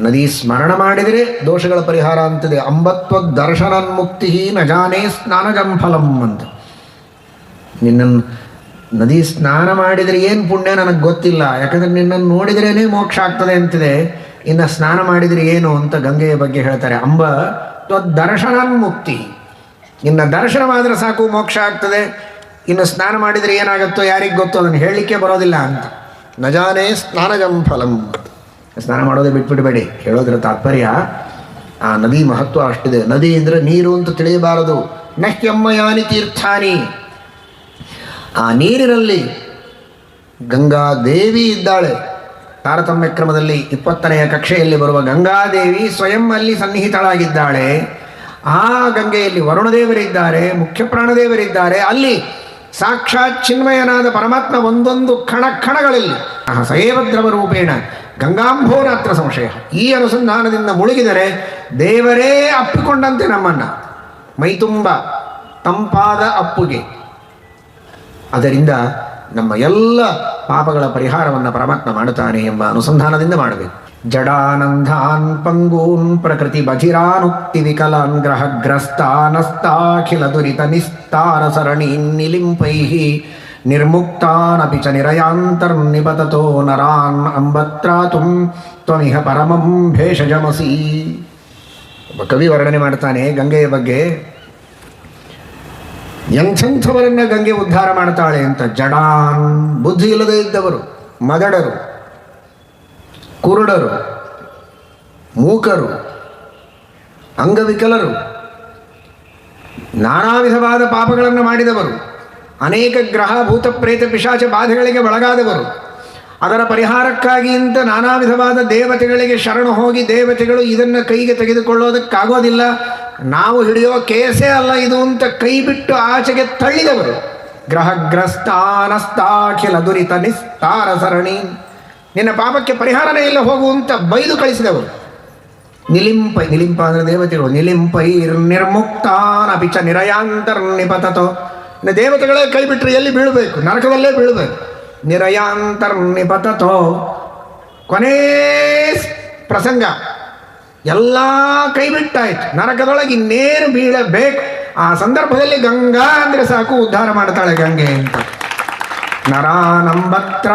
ನದಿ ಸ್ಮರಣ ಮಾಡಿದರೆ ದೋಷಗಳ ಪರಿಹಾರ ಅಂತಿದೆ. ಅಂಬತ್ವ ದರ್ಶನನ್ಮುಕ್ತಿ ನ ಜಾನೇ ಸ್ನಾನಜಂ ಫಲಂ ಅಂತ. ನಿನ್ನನ್ನು ನದಿ ಸ್ನಾನ ಮಾಡಿದರೆ ಏನು ಪುಣ್ಯ ನನಗೆ ಗೊತ್ತಿಲ್ಲ. ಯಾಕಂದರೆ ನಿನ್ನನ್ನು ನೋಡಿದ್ರೇ ಮೋಕ್ಷ ಆಗ್ತದೆ ಅಂತಿದೆ. ಇನ್ನು ಸ್ನಾನ ಮಾಡಿದರೆ ಏನು ಅಂತ ಗಂಗೆಯ ಬಗ್ಗೆ ಹೇಳ್ತಾರೆ. ಅಂಬ ಮುಕ್ತಿ ಇನ್ನು ದರ್ಶನವಾದರೆ ಸಾಕು, ಮೋಕ್ಷ ಆಗ್ತದೆ. ಇನ್ನು ಸ್ನಾನ ಮಾಡಿದರೆ ಏನಾಗುತ್ತೋ ಯಾರಿಗೆ ಗೊತ್ತೋ ಅದನ್ನು ಹೇಳಲಿಕ್ಕೆ ಬರೋದಿಲ್ಲ ಅಂತ. ನಜಾನೇ ಸ್ನಾನಜಂ ಫಲಂ. ಸ್ನಾನ ಮಾಡೋದೇ ಬಿಟ್ಬಿಡಬೇಡಿ. ಹೇಳೋದ್ರ ತಾತ್ಪರ್ಯ, ಆ ನದಿ ಮಹತ್ವ ಅಷ್ಟಿದೆ. ನದಿ ಅಂದರೆ ನೀರು ಅಂತ ತಿಳಿಯಬಾರದು. ನಹ್ಯಮ್ಮಯಾನಿ ತೀರ್ಥಾನಿ. ಆ ನೀರಿನಲ್ಲಿ ಗಂಗಾ ದೇವಿ ಇದ್ದಾಳೆ. ತಾರತಮ್ಯ ಕ್ರಮದಲ್ಲಿ ಇಪ್ಪತ್ತನೆಯ ಕಕ್ಷೆಯಲ್ಲಿ ಬರುವ ಗಂಗಾದೇವಿ ಸ್ವಯಂ ಅಲ್ಲಿ ಸನ್ನಿಹಿತಳಾಗಿದ್ದಾಳೆ. ಆ ಗಂಗೆಯಲ್ಲಿ ವರುಣದೇವರಿದ್ದಾರೆ, ಮುಖ್ಯ ಪ್ರಾಣದೇವರಿದ್ದಾರೆ. ಅಲ್ಲಿ ಸಾಕ್ಷಾತ್ ಚಿನ್ಮಯನಾದ ಪರಮಾತ್ಮ ಒಂದೊಂದು ಕಣ ಕಣಗಳಲ್ಲಿ ಆ ಸಯೇವದ್ರವ ರೂಪೇಣ ಗಂಗಾಂಭೋರಾತ್ರ ಸಂಶಯ. ಈ ಅನುಸಂಧಾನದಿಂದ ಮುಳುಗಿದರೆ ದೇವರೇ ಅಪ್ಪಿಕೊಂಡಂತೆ ನಮ್ಮನ್ನ. ಮೈತುಂಬ ತಂಪಾದ ಅಪ್ಪುಗೆ. ಅದರಿಂದ ನಮ್ಮ ಎಲ್ಲ ಪಾಪಗಳ ಪರಿಹಾರವನ್ನು ಪರಮಾತ್ಮ ಮಾಡುತ್ತಾನೆ ಎಂಬ ಅನುಸಂಧಾನದಿಂದ ಮಾಡಬೇಕು. ಜಡಾನಂದಾನ್ ಪಂಗೂನ್ ಪ್ರಕೃತಿ ಬಧಿರಾನುಕ್ತಿ ವಿಕಲಾನ್ ಗ್ರಹಗ್ರಸ್ತಾನಸ್ತಾಖಿಲ ದುರಿತ ನಿಸ್ತಾರ ಸರಣಿ ನಿಲಿಂಪೈ ನಿರ್ಮುಕ್ತಾನಪಿ ಚ ನಿರಯಾಂತರ್ನಿಪತತೋ ನರಾನ್ ಅಂಬತ್ರಾತುಂ ತ್ವಮಿಹ ಪರಮಂ ಭೇಷಜಮಸಿ. ಒಬ್ಬ ಕವಿ ವರ್ಣನೆ ಮಾಡ್ತಾನೆ ಗಂಗೆಯ ಬಗ್ಗೆ. ಎಂಥವರನ್ನ ಗಂಗೆ ಉದ್ಧಾರ ಮಾಡ್ತಾಳೆ ಅಂತ ಜಡಾನ್, ಬುದ್ಧಿ ಇಲ್ಲದೇ ಇದ್ದವರು, ಮದಡರು, ಕುರುಡರು, ಮೂಕರು, ಅಂಗವಿಕಲರು, ನಾನಾ ವಿಧವಾದ ಪಾಪಗಳನ್ನು ಮಾಡಿದವರು. ಅನೇಕ ಗ್ರಹ ಭೂತ ಪ್ರೇತ ಪಿಶಾಚ ಬಾಧೆಗಳಿಗೆ ಒಳಗಾದವರು. ಅದರ ಪರಿಹಾರಕ್ಕಾಗಿ ಅಂತ ನಾನಾ ವಿಧವಾದ ದೇವತೆಗಳಿಗೆ ಶರಣು ಹೋಗಿ ದೇವತೆಗಳು ಇದನ್ನು ಕೈಗೆ ತೆಗೆದುಕೊಳ್ಳೋದಕ್ಕಾಗೋದಿಲ್ಲ. ನಾವು ಹಿಡಿಯೋ ಕೇಸೇ ಅಲ್ಲ ಇದು ಅಂತ ಕೈ ಬಿಟ್ಟು ಆಚೆಗೆ ತಳ್ಳಿದವರು. ಗ್ರಹಗ್ರಸ್ತಾನಸ್ತಾಖಿಲ ದುರಿತ ನಿಸ್ತಾರ ಸರಣಿ. ನಿನ್ನ ಪಾಪಕ್ಕೆ ಪರಿಹಾರನೇ ಇಲ್ಲ ಹೋಗುವಂತ ಬೈದು ಕಳಿಸಿದವರು. ನಿಲಿಂಪ ನಿಲಿಂಪ ಅಂದರೆ ದೇವತೆಗಳು ನಿಲಿಂಪೈರ್ ನಿರ್ಮುಕ್ತಾನ ಪಿಚ ನಿರಯಾಂತರ್ ನಿಪತತೋ ದೇವತೆಗಳೇ ಕೈ ಬಿಟ್ಟರೆ ಎಲ್ಲಿ ಬೀಳಬೇಕು? ನರಕದಲ್ಲೇ ಬೀಳಬೇಕು. ನಿರಯಾಂತರ್ ನಿಪತತೋ ಕೊನೇ ಪ್ರಸಂಗ. ಎಲ್ಲ ಕೈ ಬಿಟ್ಟಾಯ್ತು. ನರಕದೊಳಗೆ ಇನ್ನೇನು ಬೀಳಬೇಕು? ಆ ಸಂದರ್ಭದಲ್ಲಿ ಗಂಗಾ ಅಂದರೆ ಸಾಕು, ಉದ್ಧಾರ ಮಾಡ್ತಾಳೆ ಗಂಗೆ ಅಂತ. ನರಾನಂಬತ್ರ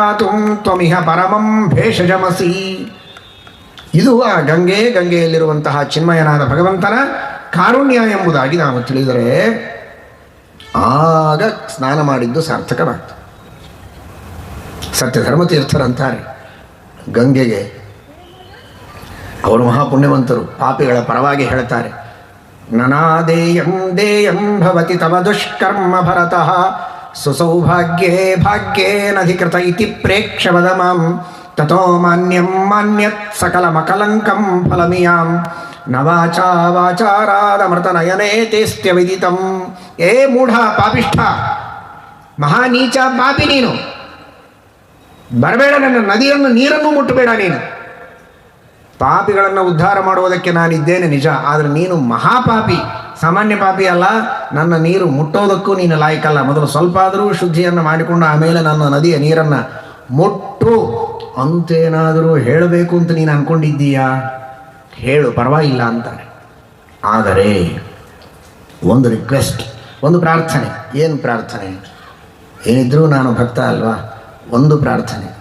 ತ್ವಮಿಹ ಪರಮಂ ಭೇಷಜಮಸಿ. ಇದು ಆ ಗಂಗೆ, ಗಂಗೆಯಲ್ಲಿರುವಂತಹ ಚಿನ್ಮಯನಾದ ಭಗವಂತನ ಕಾರುಣ್ಯ ಎಂಬುದಾಗಿ ನಾವು ತಿಳಿದರೆ ಆಗ ಸ್ನಾನ ಮಾಡಿದ್ದು ಸಾರ್ಥಕವಾಗ್ತದೆ ಸತ್ಯ ಧರ್ಮತೀರ್ಥರಂತಾರೆ ಗಂಗೆಗೆ ಅವರು ಮಹಾಪುಣ್ಯವಂತರು, ಪಾಪಿಗಳ ಪರವಾಗಿ ಹೇಳ್ತಾರೆ. ನನಾದೇಯಂ ದೇಯಂ ಭವತಿ ತವ ದುಷ್ಕರ್ಮ ಭರತಃ. ಸುಸೌಭಾಗ್ಯೇ ಭಾಗ್ಯೇನಧಿಕೃತ ಇತಿ ಪ್ರೇಕ್ಷವದ ಮಾಂ. ಮಾನ್ಯತ್ ಸಕಲಮಕಲಂಕಂ ಫಲಮಿಯಾಂ ನ ಮೃತ ತೇಸ್ತ್ಯ ವಿದಿತಂ ಏ ಮೂಢ ಪಾಪಿಷ್ಠ ಮಹಾನೀಚ ಪಾಪಿ ನೀನು। ಬರಬೇಡ ನನ್ನ ನದಿಯನ್ನು, ನೀರನ್ನು ಮುಟ್ಟಬೇಡ ನೀನು। ಪಾಪಿಗಳನ್ನು ಉದ್ಧಾರ ಮಾಡುವುದಕ್ಕೆ ನಾನಿದ್ದೇನೆ ನಿಜ, ಆದರೆ ನೀನು ಮಹಾಪಾಪಿ, ಸಾಮಾನ್ಯ ಪಾಪಿ ಅಲ್ಲ. ನನ್ನ ನೀರು ಮುಟ್ಟೋದಕ್ಕೂ ನೀನು ಲಾಯಕಲ್ಲ. ಮೊದಲು ಸ್ವಲ್ಪ ಆದರೂ ಶುದ್ಧಿಯನ್ನು ಮಾಡಿಕೊಂಡು ಆಮೇಲೆ ನನ್ನ ನದಿಯ ನೀರನ್ನು ಮುಟ್ಟು. ಅಂತೇನಾದರೂ ಹೇಳಬೇಕು ಅಂತ ನೀನು ಅಂದ್ಕೊಂಡಿದ್ದೀಯಾ ಹೇಳು, ಪರವಾಗಿಲ್ಲ ಅಂತಾರೆ. ಆದರೆ, ಒಂದು ರಿಕ್ವೆಸ್ಟ್ ಒಂದು ಪ್ರಾರ್ಥನೆ. ಏನು ಪ್ರಾರ್ಥನೆ? ಏನಿದ್ರೂ ನಾನು ಭಕ್ತ ಅಲ್ವಾ? ಒಂದು ಪ್ರಾರ್ಥನೆ.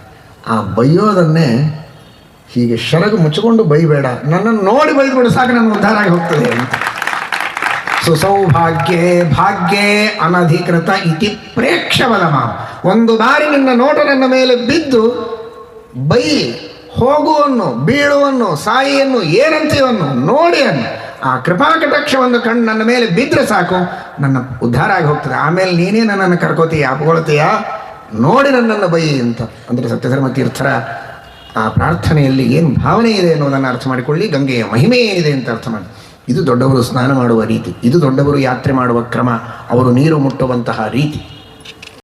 ಆ ಬೈಯೋದನ್ನೇ ಹೀಗೆ ಶರಗು ಮುಚ್ಚಿಕೊಂಡು ಬೈಬೇಡ. ನನ್ನನ್ನು ನೋಡಿ ಬೈದ್ಬಿಡು, ಸಾಕು ನನ್ನ ಉದ್ಧಾರ ಆಗಿ ಹೋಗ್ತದೆ ಅಂತ. ಸುಸೌಭಾಗ್ಯ ಭಾಗ್ಯೇ ಅನಧಿಕೃತ ಇತಿ ಪ್ರೇಕ್ಷವದ ಮಾ. ಒಂದು ಬಾರಿ ನಿನ್ನ ನೋಟ ನನ್ನ ಮೇಲೆ ಬಿದ್ದು ಬೈ ಹೋಗುವನ್ನು, ಬೀಳುವನ್ನು, ಸಾಯಿಯನ್ನು ಏನಂತೀವನ್ನು ನೋಡಿ ಅನ್ನು. ಆ ಕೃಪಾ ಕಟಾಕ್ಷವನ್ನು ಕಣ್ಣು ನನ್ನ ಮೇಲೆ ಬಿದ್ದರೆ ಸಾಕು, ನನ್ನ ಉದ್ಧಾರ ಆಗಿ ಹೋಗ್ತದೆ. ಆಮೇಲೆ ನೀನೇ ನನ್ನನ್ನು ಕರ್ಕೋತೀಯ ಅಪ್ಕೊಳ್ತೀಯ ನೋಡಿ ನನ್ನನ್ನು ಬೈ ಅಂತ. ಅಂದರೆ ಸತ್ಯಧರ್ಮ ತೀರ್ಥರ ಆ ಪ್ರಾರ್ಥನೆಯಲ್ಲಿ ಏನು ಭಾವನೆ ಇದೆ ಅನ್ನೋದನ್ನು ಅರ್ಥ ಮಾಡಿಕೊಳ್ಳಿ, ಗಂಗೆಯ ಮಹಿಮೆ ಏನಿದೆ ಅಂತ ಅರ್ಥ ಮಾಡಿ. ಇದು ದೊಡ್ಡವರು ಸ್ನಾನ ಮಾಡುವ ರೀತಿ, ಇದು ದೊಡ್ಡವರು ಯಾತ್ರೆ ಮಾಡುವ ಕ್ರಮ, ಅವರು ನೀರು ಮುಟ್ಟುವಂತಹ ರೀತಿ.